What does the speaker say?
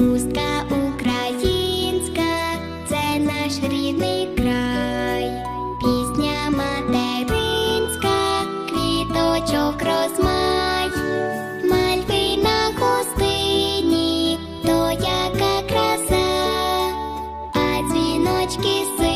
Хустка українська, це наш рідний край, пісня материнська, квіточок розмай, мальви на гостині, то яка краса, а дзвіночки си.